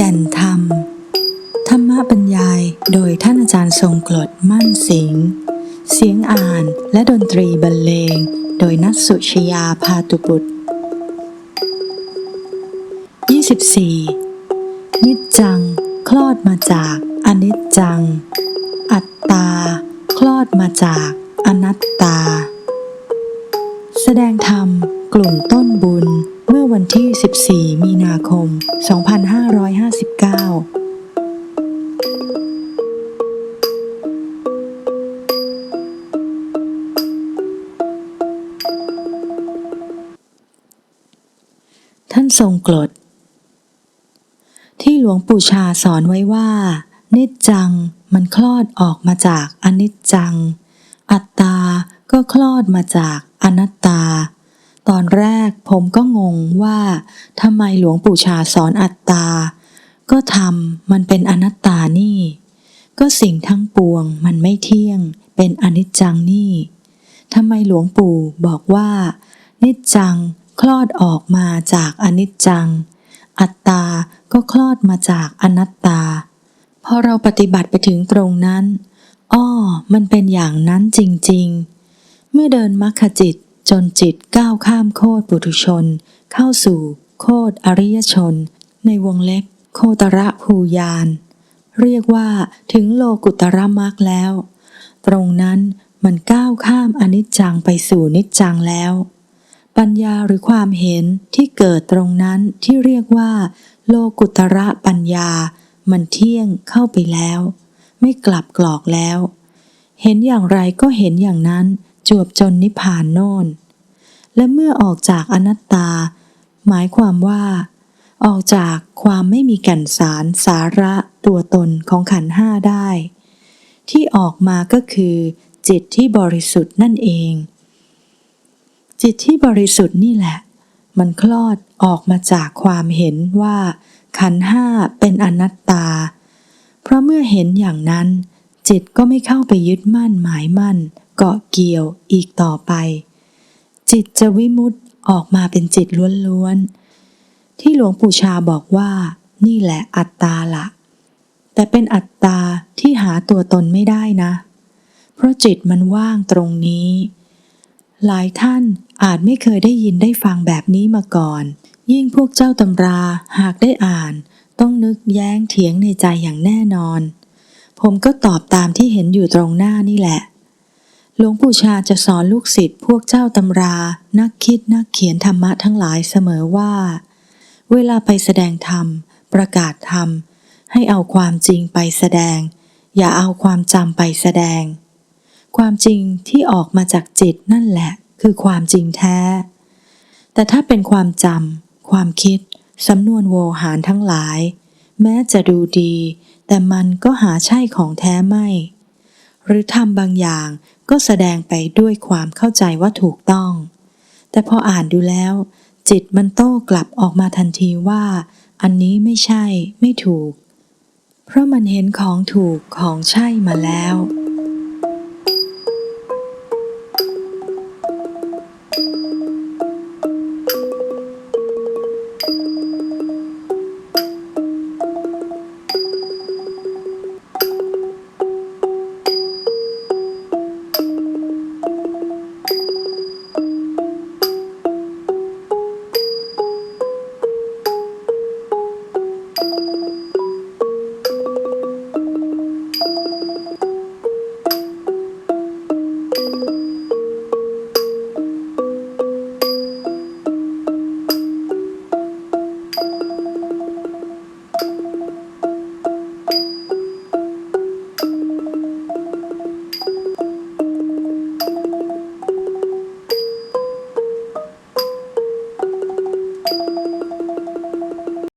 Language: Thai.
ก่นธรรม ธรรมบรรยายโดยท่านอาจารย์ทรงกรดมั่นสิงห์เสียงอ่านและดนตรีบรรเลง โดยนัทสุชยาพาตุบุตร 24 นิจจัง คลอดมาจากอนิจจัง อัตตา คลอดมาจากอนัตตา แสดงธรรมกลุ่มต้นบุญ วันที่ 14 มีนาคม 2559ท่านทรงกรดที่หลวงปู่ชาสอนไว้ว่า นิจจังมันคลอดออกมาจากอนิจจัง อัตตาก็คลอดมาจากอนัตตา ตอนแรกผมก็งงว่าทำไมหลวงปู่ชาสอนอัตตา ก็ทำมันเป็นอนัตตานี่ ก็สิ่งทั้งปวงมันไม่เที่ยง เป็นอนิจจังนี่ทำไมหลวงปู่บอกว่า นิจจังคลอดออกมาจากอนิจจัง อัตตาก็คลอดมาจากอนัตตา พอเราปฏิบัติไปถึงตรงนั้น อ้อ มันเป็นอย่างนั้นจริง ๆ เมื่อเดินมรรคจิต จนจิตก้าวข้ามโคตรปุถุชน เข้าสู่โคตรอริยชน ในวงเล็บโคตรภูยานเรียกว่าถึงโลกุตระมรรคแล้ว ตรงนั้นมันก้าวข้ามอนิจจังไปสู่นิจจังแล้ว ปัญญาหรือความเห็นที่เกิดตรงนั้นที่เรียกว่า โลกุตระปัญญา มันเที่ยงเข้าไปแล้ว ไม่กลับกรอกแล้ว เห็นอย่างไรก็เห็นอย่างนั้น จวบจนนิพพานโน่น และเมื่อออกจากอนัตตา หมายความว่า ออกจากความไม่มีแก่นสารสาระตัวตนของขันห้าได้ ที่ออกมาก็คือ จิตที่บริสุทธิ์นั่นเอง จิตที่บริสุทธิ์นี่แหละ มันคลอดออกมาจากความเห็นว่า ขันห้าเป็นอนัตตา เพราะเมื่อเห็นอย่างนั้นจิตก็ไม่เข้าไปยึดมั่นหมายมั่น เกาะเกี่ยวอีกต่อไป จิตจะวิมุตต์ออกมาเป็นจิตล้วนๆ ที่หลวงปู่ชาบอกว่านี่แหละอัตตาละแต่เป็นอัตตาที่หาตัวตนไม่ได้นะ เพราะจิตมันว่างตรงนี้ หลายท่านอาจไม่เคยได้ยินได้ฟังแบบนี้มาก่อน ยิ่งพวกเจ้าตำราหากได้อ่าน ต้องนึกแย้งเถียงในใจอย่างแน่นอน ผมก็ตอบตามที่เห็นอยู่ตรงหน้านี่แหละ หลวงปู่ชาจะสอนลูกศิษย์พวกเจ้าตำรา นักคิดนักเขียนธรรมะทั้งหลายเสมอว่า เวลาไปแสดงธรรม ประกาศธรรม ให้เอาความจริงไปแสดง อย่าเอาความจำไปแสดง ความจริงที่ออกมาจากจิตนั่นแหละ คือความจริงแท้ แต่ถ้าเป็นความจำความคิดสำนวนโวหารทั้งหลาย แม้จะดูดี แต่มันก็หาใช่ของแท้ไม่ หรือทำบางอย่างก็แสดงไปด้วยความเข้าใจว่าถูกต้อง แต่พออ่านดูแล้ว จิตมันโต้กลับออกมาทันทีว่า อันนี้ไม่ใช่ไม่ถูก เพราะมันเห็นของถูกของใช่มาแล้ว